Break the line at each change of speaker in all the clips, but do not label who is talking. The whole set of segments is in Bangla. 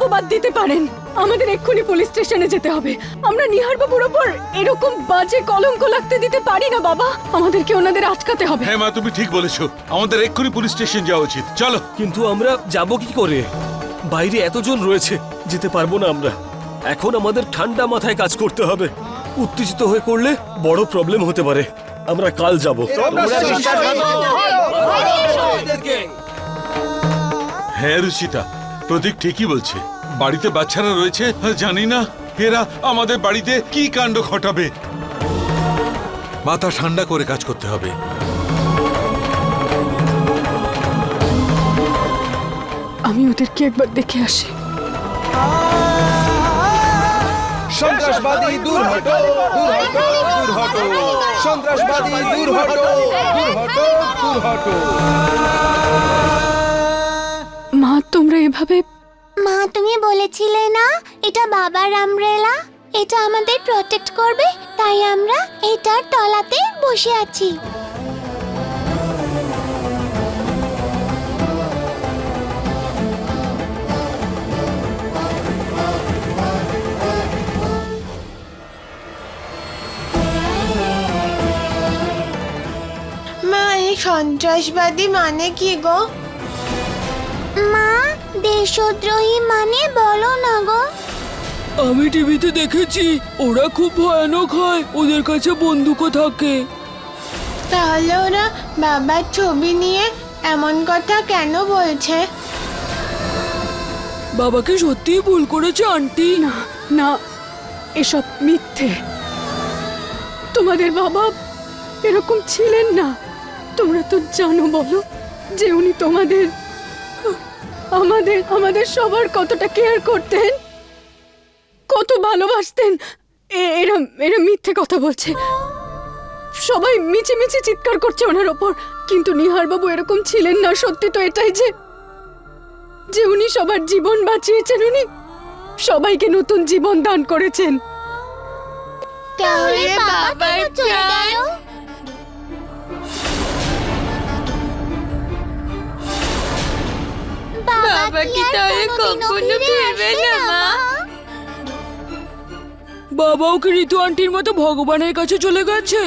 অপবাদ দিতে পারেন আমাদের এক্ষুনি পুলিশ স্টেশনে যেতে হবে আমরা নিহার বাবুর ওপর এরকম বাজে কলঙ্ক লাগতে দিতে পারি না বাবা আমাদেরকে ওনাদের আটকাতে হবে
হ্যাঁ মা তুমি ঠিক বলেছ আমাদের এক্ষুনি পুলিশ স্টেশন যাওয়া উচিত চলো
কিন্তু আমরা যাব কি করে বাইরে এতজন রয়েছে যেতে পারব না আমরা এখন আমাদের ঠান্ডা মাথায় কাজ করতে হবে উত্তেজিত হয়ে করলে বড় প্রবলেম হতে পারে আমরা কাল যাব
হ্যাঁ রুচিতা প্রতীক ঠিকই বলছে। বাড়িতে বাচ্চারা রয়েছে জানি না। এরা আমাদের বাড়িতে কি কাণ্ড ঘটাবে? মাথা ঠান্ডা করে কাজ করতে হবে।
আমি ওদেরকে একবার দেখে আসি।
সন্ত্রাসবাদী দূর হটো দূর হটো দূর হটো সন্ত্রাসবাদী দূর হটো দূর হটো দূর হটো
তোমরা এভাবে
মা তুমি বলেছিলে না? এটা বাবার আমব্রেলা এটা আমাদের প্রটেক্ট করবে তাই আমরা এটার তলাতে বসে আছি।
মা এই সন্ত্রাসবাদী মানে কি গো?
মা দেশদ্রোহী মানে বলো না গো।
আমি টিভিতে দেখেছি ওরা খুব ভয়ানক হয় ওদের কাছে বন্দুকও থাকে।
তাহলে ওরা বাবার ছবি নিয়ে এমন কথা কেন বলছে?
বাবাকে সত্যিই ভুল করেছে আন্টি।
না না এসব মিথ্যে। তোমাদের বাবা এরকম ছিলেন না। তোমরা তো জানো বলো যে উনি তোমাদের আমাদের আমাদের সবার কতটা কেয়ার করতেন? কত ভালোবাসতেন? এরা এরা মিথ্যে কথা বলছে। সবাই মিছে মিছে চিৎকার করছে ওনার ওপর। কিন্তু নিহারবাবু এরকম ছিলেন না, সত্যি তো এটাই যে যে উনি সবার জীবন বাঁচিয়েছেন, উনি সবাইকে নতুন জীবন দান করেছেন।
তাহলে
বাবা
বাবার
চলে গেল?
বাবা কি তাহলে কখনো ফিরবে না, মা?
বাবাও কি ঋতু আন্টির মতো ভগবানের কাছে চলে গেছে।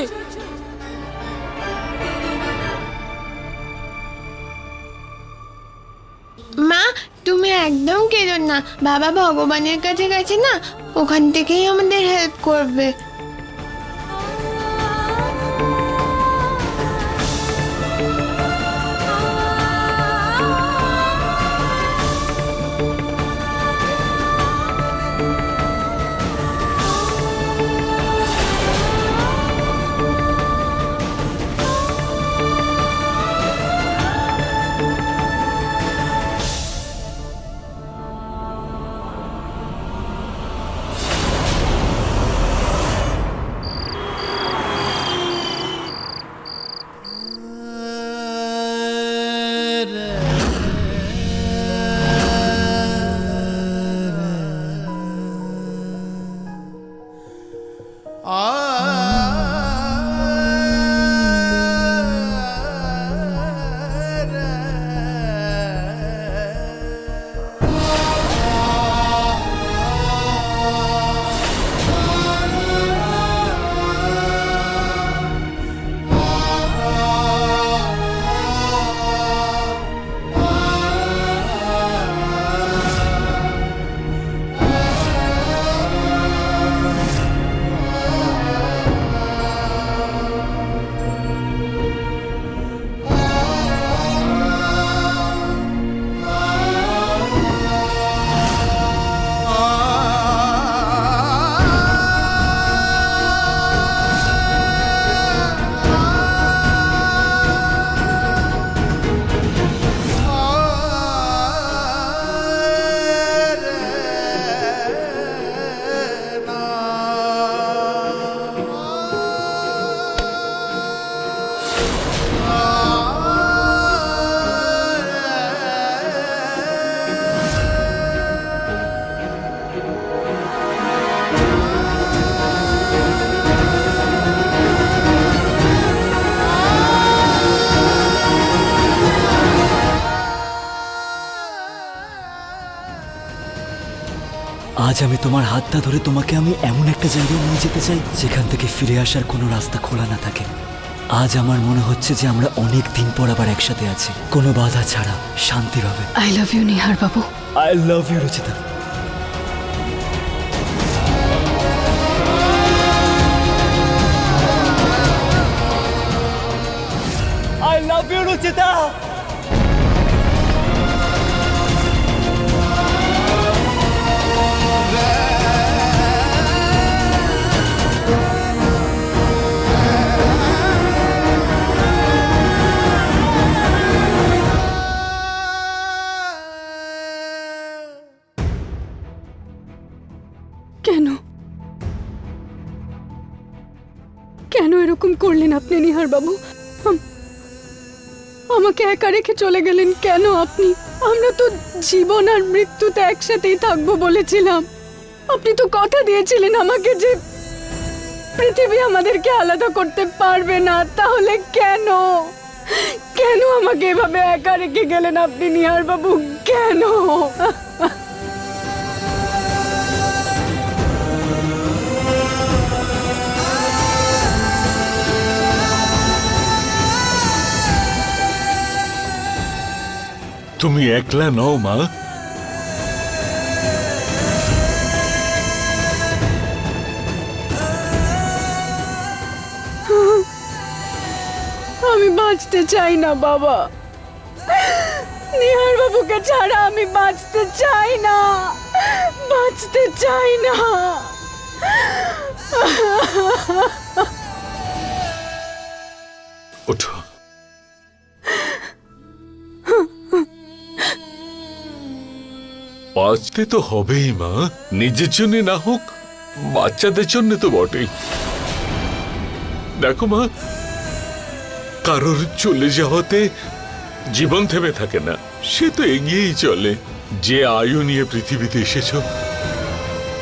মা তুমি একদম কেঁদো না। বাবা ভগবানের কাছে গেছে না ওখান থেকেই আমাদের হেল্প করবে।
আজ আমি তোমার হাতটা ধরে তোমাকে আমি এমন একটা জায়গায় নিয়ে যেতে চাই যেখান থেকে ফিরে আসার কোনো রাস্তা খোলা না থাকে। আজ আমার মনে হচ্ছে যে আমরা অনেক দিন পর আবার একসাথে আছি। কোনো বাধা ছাড়া শান্তিভাবে
I love you Nihar Babu.
I love you Rachita. I love you Rachita.
কেন? কেন এরকম করলেন আপনি, নিহার বাবু? আমাকে একা রেখে চলে গেলেন কেন আপনি? আমরা তো জীবন আর মৃত্যুতে একসাথেই থাকব বলেছিলাম। আপনি তো কথা দিয়েছিলেন আমাকে যে পৃথিবী আমাদেরকে আলাদা করতে পারবে না, তাহলে কেন? কেন আমাকে এভাবে একা রেখে গেলেন আপনি নিহার বাবু কেন?
তুমি একলা নও মা।
বাঁচতে চাই না, বাবা। নিহার বাবুকে ছাড়া আমি বাঁচতে চাই না। বাঁচতে চাই না।
ওঠো। বাঁচতে তো হবেই, মা। নিজের জন্য না হোক, বাচ্চাদের জন্য তো বটেই। দেখো, মা কারোর চলে যাওয়াতে জীবন থেমে থাকে না। সে তো এগিয়েই চলে। যে আয়ু নিয়ে পৃথিবীতে এসেছ,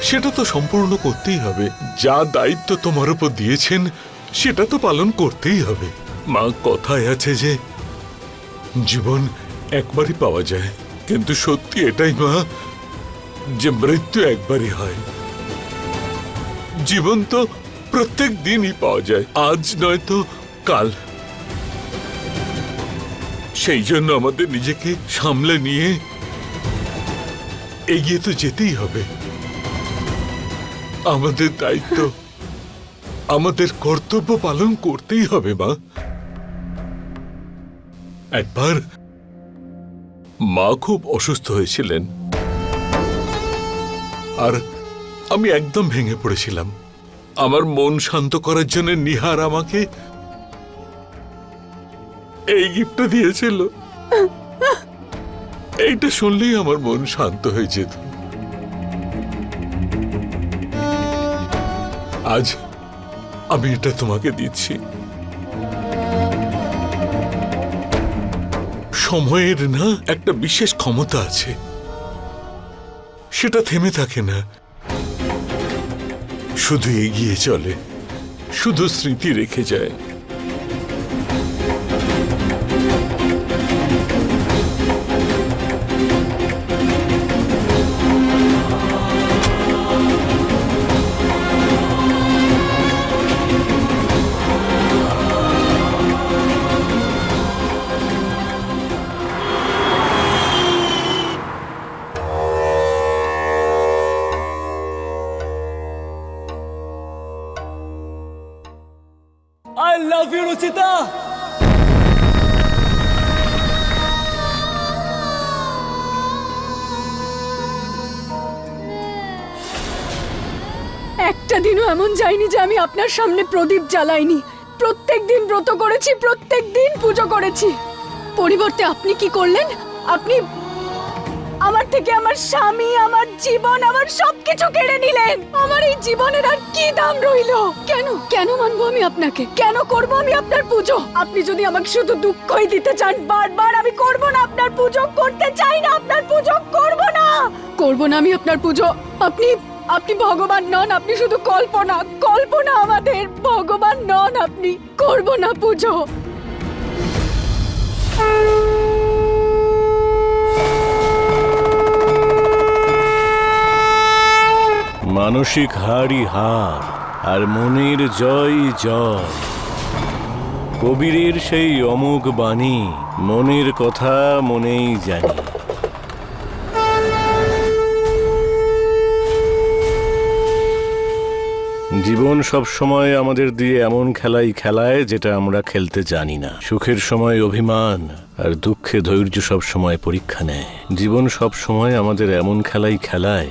সেটা তো সম্পূর্ণ করতেই হবে। যা দায়িত্ব তোমার উপর দিয়েছেন, সেটা তো পালন করতেই হবে। মা, কথায় আছে যে, জীবন একবারই পাওয়া যায়। কিন্তু সত্যি এটাই মা, যে মৃত্যু একবারই হয়। জীবন তো প্রত্যেক দিনই পাওয়া যায়। আজ নয়তো কাল। সেই জন্য আমাদের নিজেকে সামলে নিয়ে এগিয়ে তো যেতেই হবে। আমাদের দায়িত্ব, আমাদের কর্তব্য পালন করতেই হবে, মা। একবার মা খুব অসুস্থ হয়েছিলেন। আর আমি একদম ভেঙে পড়েছিলাম। আমার মন শান্ত করার জন্য নিহার আমাকে এই গিফটটা দিয়েছিল। এইটা শুনলেই আমার মন শান্ত হয়ে যেত। আজ আমি এটা তোমাকে দিচ্ছি। সময়ের না, একটা বিশেষ ক্ষমতা আছে। সেটা থেমে থাকে না। শুধু এগিয়ে চলে, শুধু স্মৃতি রেখে যায়।
একটা দিনও এমন যায়নি যে আমি আপনার সামনে প্রদীপ জ্বালাইনি। প্রত্যেক দিন ব্রত করেছি, প্রত্যেক দিন পুজো করেছি। পরিবর্তে আপনি কি করলেন? আপনি আমার থেকে আমার স্বামী, আমার জীবন, আমার সবকিছু কেড়ে নিলেন। আমার এই জীবনের আর কি দাম রইল? কেন? কেন মানবো আমি আপনাকে? কেন করব আমি আপনার পুজো? আপনি যদি আমাকে শুধু দুঃখই দিতে চান, বারবার আমি করব না আপনার পুজো, করতে চাই না আপনার পুজো, করব না! করব না আমি আপনার পুজো, আপনি আপনি ভগবান নন, আপনি শুধু কল্পনা কল্পনা আমাদের। ভগবান নন আপনি, করব না পুজো।
মানসিক হারই হার আর মনের জয় জয়। কবিরের সেই অমোঘ বাণী মনের কথা মনেই জানি। জীবন সব সময় আমাদের দিয়ে এমন খেলাই খেলায় যেটা আমরা খেলতে জানি না। সুখের সময় অভিমান আর দুঃখে ধৈর্য সব সময় পরীক্ষা নেয়। জীবন সব সময় আমাদের এমন খেলাই খেলায়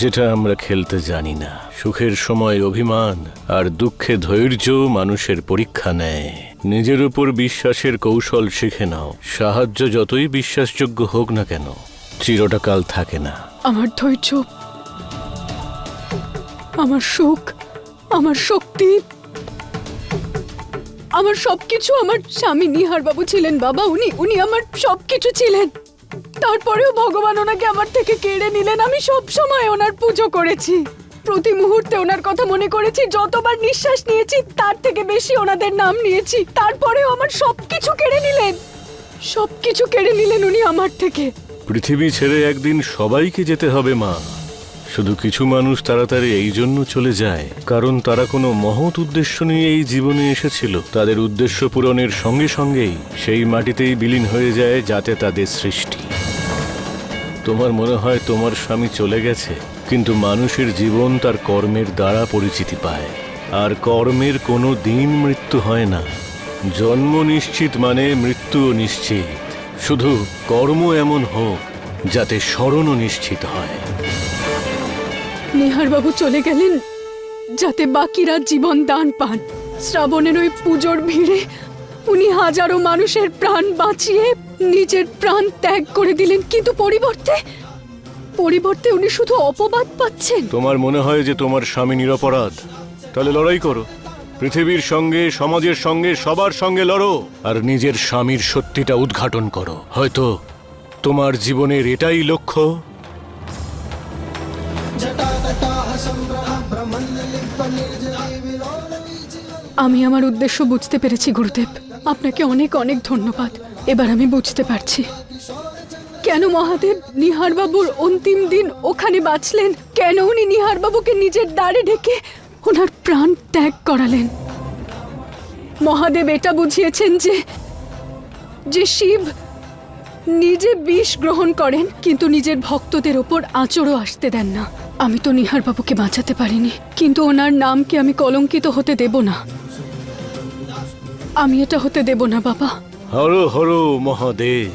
যেটা আমরা খেলতে জানি না। সুখের সময় অভিমান আর দুঃখে ধৈর্য মানুষের পরীক্ষা নেয়। নিজের উপর বিশ্বাসের কৌশল শিখে নাও। সাহায্য যতই বিশ্বাসযোগ্য হোক না কেন চিরটাকাল থাকে না।
আমার ধৈর্য, আমার সুখ আমার শক্তি। আমার সবকিছু আমার স্বামী নিহার বাবু ছিলেন, বাবা, উনি উনি আমার সবকিছু ছিলেন। তারপরেও ভগবান ওনাকে আমার থেকে কেড়ে নিলেন। আমি সব সময় ওনার পুজো করেছি। প্রতি মুহূর্তে ওনার কথা মনে করেছি, যতবার নিঃশ্বাস নিয়েছি, তার থেকে বেশি ওনাদের নাম নিয়েছি। তারপরেও আমার সবকিছু কেড়ে নিলেন। সবকিছু কেড়ে নিলেন উনি আমার থেকে।
পৃথিবী ছেড়ে একদিন সবাইকে যেতে হবে, মা। শুধু কিছু মানুষ তাড়াতাড়ি এই জন্য চলে যায়, কারণ তারা কোনো মহৎ উদ্দেশ্য নিয়ে এই জীবনে এসেছিল। তাদের উদ্দেশ্য পূরণের সঙ্গে সঙ্গেই সেই মাটিতেই বিলীন হয়ে যায় যাতে তাদের সৃষ্টি। তোমার মনে হয় তোমার স্বামী চলে গেছে, কিন্তু মানুষের জীবন তার কর্মের দ্বারা পরিচিতি পায়। আর কর্মের কোনো দিন মৃত্যু হয় না। জন্ম নিশ্চিত মানে মৃত্যুও নিশ্চিত। শুধু কর্ম এমন হোক, যাতে স্মরণও নিশ্চিত হয়।
নিহারবাবু চলে গেলেন, যাতে বাকিরা জীবন দান পান। শ্রাবণের ওই পুজোর ভিড়ে উনি হাজারো মানুষের প্রাণ বাঁচিয়ে নিজের প্রাণ ত্যাগ করে দিলেন। কিন্তু পরিবর্তে পরিবর্তে উনি শুধু অপবাদ পাচ্ছেন।
তোমার মনে হয় যে তোমার স্বামী নিরপরাধ? তাহলে লড়াই করো। পৃথিবীর সঙ্গে, সমাজের সঙ্গে, সবার সঙ্গে লড়ো। আর নিজের স্বামীর সত্যিটা উদ্ঘাটন করো। হয়তো তোমার জীবনের এটাই লক্ষ্য।
আমি আমার উদ্দেশ্য বুঝতে পেরেছি, গুরুদেব। আপনাকে অনেক অনেক ধন্যবাদ। এবার আমি বুঝতে পারছি। কেন মহাদেব নিহারবাবুর অন্তিম দিন ওখানে বাঁচলেন? কেন উনি নিহারবাবুকে নিজের দ্বারে ঢেকে ওনার প্রাণ ত্যাগ করালেন? মহাদেব এটা বুঝিয়েছেন যে যে শিব নিজে বিষ গ্রহণ করেন, কিন্তু নিজের ভক্তদের ওপর আঁচড়ও আসতে দেন না। আমি তো নিহারবাবুকে বাঁচাতে পারিনি, কিন্তু ওনার নামকে আমি কলঙ্কিত হতে দেব না। আমি এটা হতে দেব না বাবা।
হর হর মহাদেব।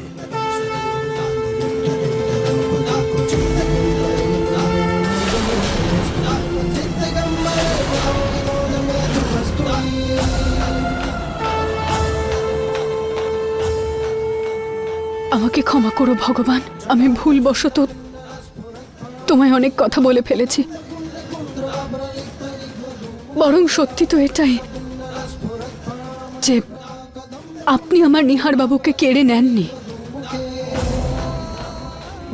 আমাকে ক্ষমা করো ভগবান। আমি ভুলবশত তোমায় অনেক কথা বলে ফেলেছি। বরং সত্যি তো এটাই। যে আপনি আমার নিহার বাবুকে কেড়ে নেননি,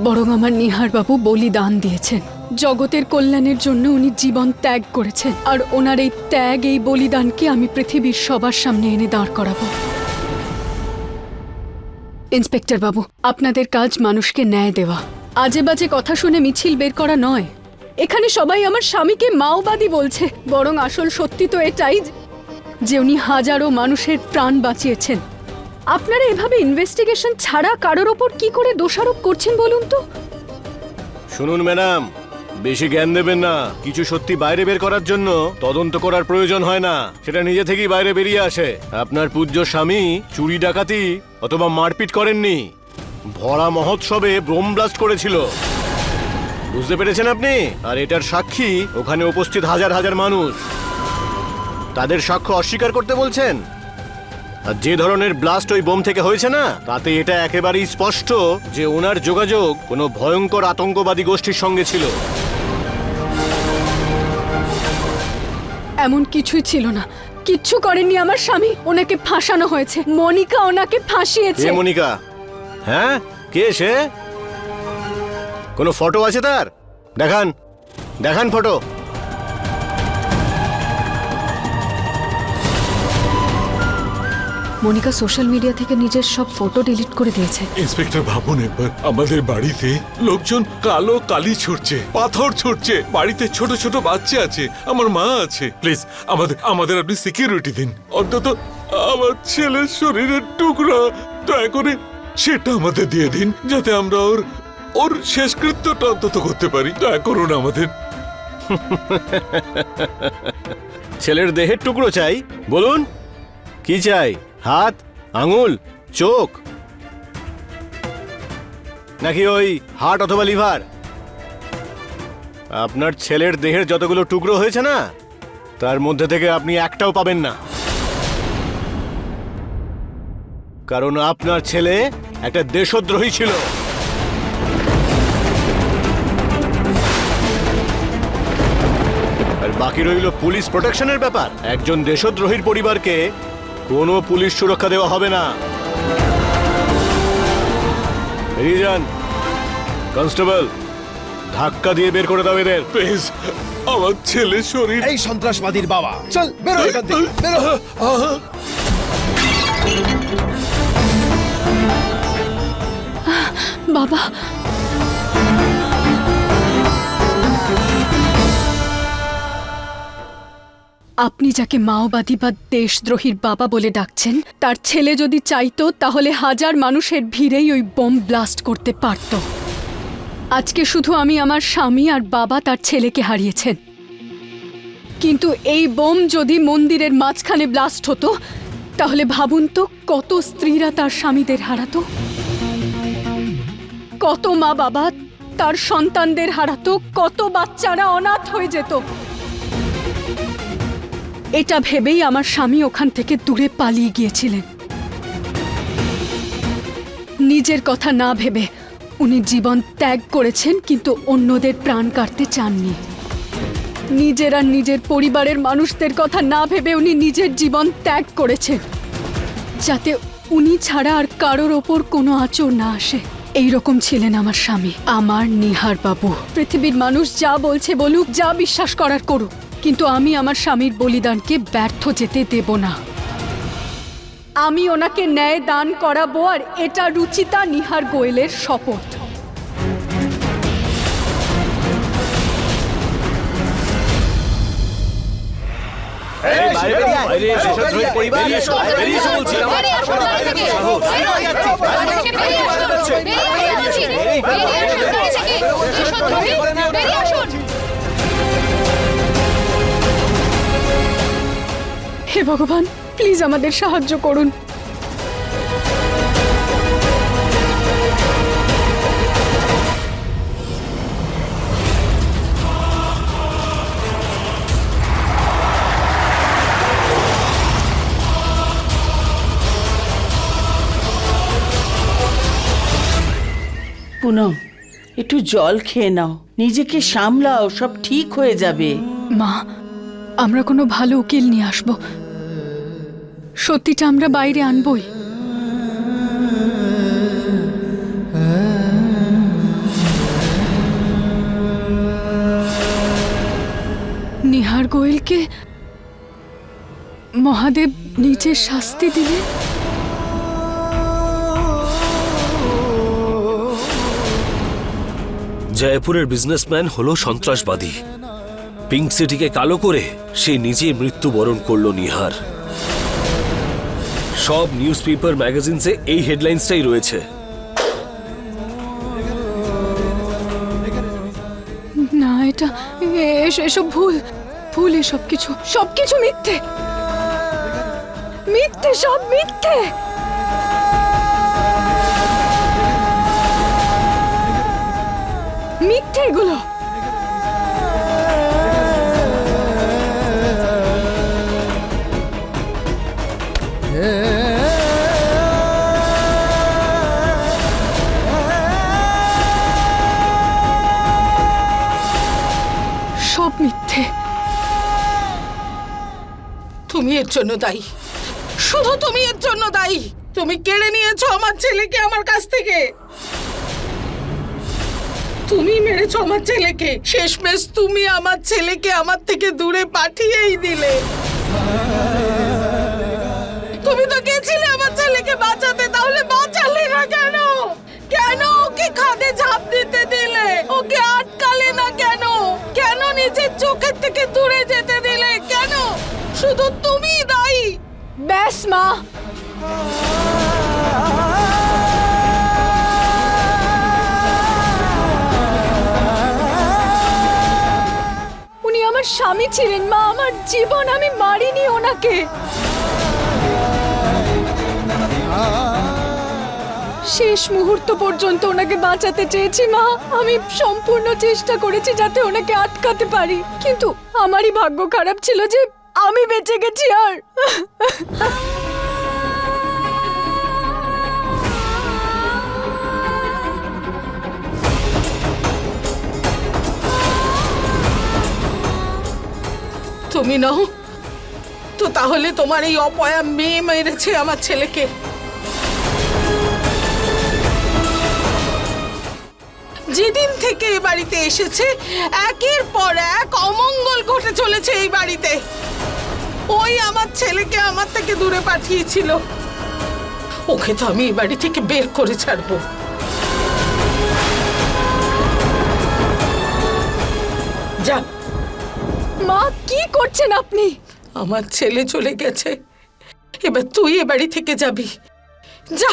বরং আমার নিহার বাবু বলিদান দিয়েছেন। জগতের কল্যাণের জন্য উনি জীবন ত্যাগ করেছেন, আর ওনার এই ত্যাগ, এই বলিদানকে আমি পৃথিবীর সবার সামনে এনে দাঁড় করাবো। ইন্সপেক্টর বাবু, আপনাদের কাজ মানুষকে ন্যায় দেওয়া। আজে বাজে কথা শুনে মিছিল বের করা নয়। এখানে সবাই আমার স্বামীকে মাওবাদী বলছে, বরং আসল সত্যি তো এটাই যে উনি হাজারো মানুষের প্রাণ বাঁচিয়েছেন। আপনারা এভাবে ইনভেস্টিগেশন ছাড়া কারোর ওপর কি করে দোষারোপ করছেন বলুন তো?
শুনুন, ম্যাডাম, বেশি জ্ঞান দেবেন না। কিছু সত্যি বাইরে বের করার জন্য তদন্ত করার প্রয়োজন হয় না। সেটা নিজে থেকেই বাইরে বেরিয়ে আসে। আপনার পূজ্য স্বামী চুরি, ডাকাতি অথবা মারপিট করেননি। ভরা মহোৎসবে ব্রোম ব্লাস্ট করেছিল। বুঝতে পেরেছেন আপনি? আর এটার সাক্ষী ওখানে উপস্থিত হাজার হাজার মানুষ। তাদের সাক্ষ্য অস্বীকার করতে বলছেন? আর যে ধরনের ব্লাস্ট ওই বোম থেকে হয়েছে না তাতে এটা একেবারেই স্পষ্ট যে ওনার যোগাযোগ কোনো ভয়ঙ্কর আতঙ্কবাদী গোষ্ঠীর সঙ্গে ছিল।
এমন কিছুই ছিল না। কিচ্ছু করেননি আমার স্বামী। ওনাকে ফাঁসানো হয়েছে। মনিকা ওনাকে ফাঁসিয়েছে।
কে মনিকা? হ্যাঁ? কে সে? কোনো ফটো আছে তার? দেখান। দেখান ফটো
মনিকা সোশ্যাল মিডিয়া থেকে নিজের সব ফটো ডিলিট করে দিয়েছে।
ইন্সপেক্টর ভাবুন একবার আমাদের বাড়িতে লোকজন কালো কালি ছুটছে পাথর ছুটছে বাড়িতে ছোট ছোট বাচ্চা আছে আমার মা আছে। প্লিজ আমাদের আমাদের আপনি সিকিউরিটি দিন। অন্তত আমার ছেলের শরীরের টুকরা দয়া করে সেটা আমাদের দিয়ে দিন যাতে আমরা ওর ওর শেষকৃত্যটা অন্তত করতে পারি। দয়া করুন আমাদের।
ছেলের দেহের টুকরো চাই বলুন কি চাই? হাত, আঙুল, চোখ। নাকি ওই হার্ট অথবা লিভার? আপনার ছেলের দেহের যতগুলো টুকরো হয়েছে না, তার মধ্যে থেকে আপনি একটাও পাবেন না। কারণ আপনার ছেলে একটা দেশদ্রোহী ছিল। আর বাকি রইল পুলিশ প্রোটেকশনের ব্যাপার। একজন দেশদ্রোহীর পরিবারকে কোনো পুলিশ সুরক্ষা দেওয়া হবে না। বেরিয়ে যান। কনস্টেবল ধাক্কা দিয়ে বের করে দাও এদের।
প্লিজ আমার ছেলের শরীর
এই সন্ত্রাসবাদীর বাবা। চল বেরো এখান থেকে। বেরো।
বাবা আপনি যাকে মাওবাদী বা দেশদ্রোহীর বাবা বলে ডাকছেন, তার ছেলে যদি চাইতো, তাহলে হাজার মানুষের ভিড়েই ওই বোম ব্লাস্ট করতে পারত। আজকে শুধু আমি আমার স্বামী আর বাবা তার ছেলেকে হারিয়েছেন। কিন্তু এই বোম যদি মন্দিরের মাঝখানে ব্লাস্ট হতো, তাহলে ভাবুন তো কত স্ত্রীরা তার স্বামীদের হারাতো। কত মা বাবা তার সন্তানদের হারাতো, কত বাচ্চারা অনাথ হয়ে যেত। এটা ভেবেই আমার স্বামী ওখান থেকে দূরে পালিয়ে গিয়েছিলেন। নিজের কথা না ভেবে উনি জীবন ত্যাগ করেছেন, কিন্তু অন্যদের প্রাণ কাটতে চাননি। নিজের আর নিজের পরিবারের মানুষদের কথা না ভেবে উনি নিজের জীবন ত্যাগ করেছেন। যাতে উনি ছাড়া আর কারোর ওপর কোনো আঁচড় না আসে। এই রকম ছিলেন আমার স্বামী, আমার নিহার বাবু পৃথিবীর মানুষ যা বলছে বলুক, যা বিশ্বাস করার করুক। কিন্তু আমি আমার স্বামীর বলিদানকে ব্যর্থ যেতে দেব না আমি ওনাকে ন্যায় দান করাবো আর এটা রুচিতা নিহার গোয়েলের শপথ
বেরিয়ে
হে ভগবান প্লিজ আমাদের সাহায্য করুন।
পুনম একটু জল খেয়ে নাও। নিজেকে সামলাও সব ঠিক হয়ে যাবে।
মা আমরা কোনো ভালো উকিল নিয়ে আসব। সত্যিটা আমরা বাইরে আনবই। নিহার গোয়েলকে মহাদেব নিজের শাস্তি দিলেন
জয়পুরের বিজনেসম্যান হলো সন্ত্রাসবাদী। পিঙ্ক সিটিকে কালো করে সে নিজে মৃত্যুবরণ করল নিহার। সব নিউজ পেপার ম্যাগাজিনসে এই হেডলাইন্সটাই রয়েছে।
না, এটা এসব ভুল। ভুল এসব কিছু সব কিছু মিথ্যে। মিথ্যে, সব মিথ্যে। মিথ্যে এগুলো।
তুমি এর জন্য দায়ী। শুধু তুমি এর জন্য দায়ী। তুমি কেড়ে নিয়েছো আমার ছেলেকে আমার কাছ থেকে। তুমি মেরেছ আমার ছেলেকে। শেষমেশ তুমি আমার ছেলেকে আমার থেকে দূরে পাঠিয়েই দিলে। তুমি তো গেছিলে আমার ছেলেকে বাঁচাতে। তাহলে বাঁচালে না কেন? কেন ওকে খাদে ঝাঁপ দিতে দিলে? ওকে আটকালে না কেন? কেন নিজের চোখের থেকে দূরে যে
ব্যাস মা উনি আমার স্বামী ছিলেন, মা। আমার জীবন আমি মারিনি ওনাকে। শেষ মুহূর্ত পর্যন্ত ওনাকে বাঁচাতে চেয়েছি, মা। আমি সম্পূর্ণ চেষ্টা করেছি যাতে ওনাকে আটকাতে পারি। কিন্তু আমারই ভাগ্য খারাপ ছিল যে আমি বেঁচে গেছি আর।
তুমি নাও, তো তাহলে তোমার এই অপয়া মেয়ে মেরেছে আমার ছেলেকে। যেদিন থেকে এ বাড়িতে এসেছে একের পর এক অমঙ্গল ঘটে চলেছে এই বাড়িতে। ওই আমার ছেলেকে আমার থেকে দূরে পাঠিয়েছিল। ওকে তো আমি এই বাড়ি থেকে বের করে ছাড়বো। যা।
মা কি করছেন আপনি?
আমার ছেলে চলে গেছে। এবার তুই এ বাড়ি থেকে যাবি। যা।